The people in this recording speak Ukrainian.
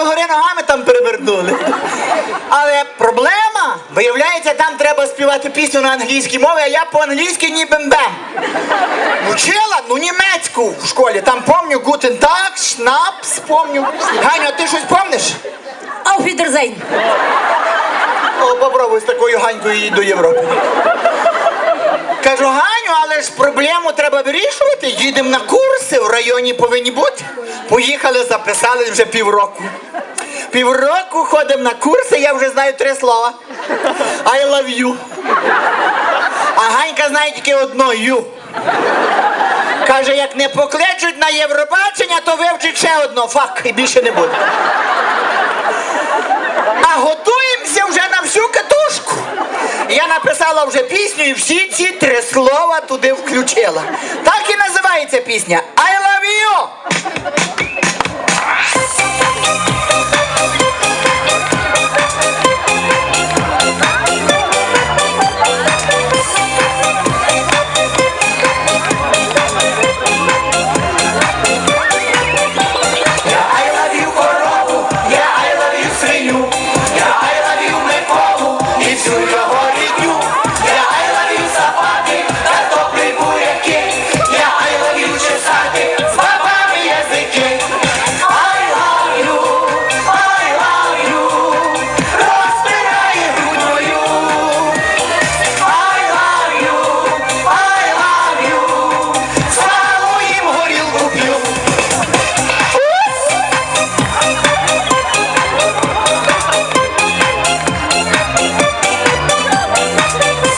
догори ногами там перевернули. Але проблема, виявляється, там треба співати пісню на англійській мові, а я по-англійськи ні бем-бем. Вчила, ну німецьку в школі. Там помню Гутен Так, Шнапс, помню. Ганя, ти щось помниш? Ауфідерзейн. О, попробуй з такою ганькою їй до Європи. Кажу, Ганю, але ж проблему треба вирішувати. Їдемо на курси, районі повинні бути. Поїхали, записали вже півроку. Півроку ходимо на курси, я вже знаю три слова. I love you. А Ганька знає тільки одно ю. Каже, як не покличуть на Євробачення, то вивчить ще одно фак і більше не буде. А готуємося вже на всю катушку. Я написала вже пісню і всі ці три слова туди включила. Так і називається пісня caminho!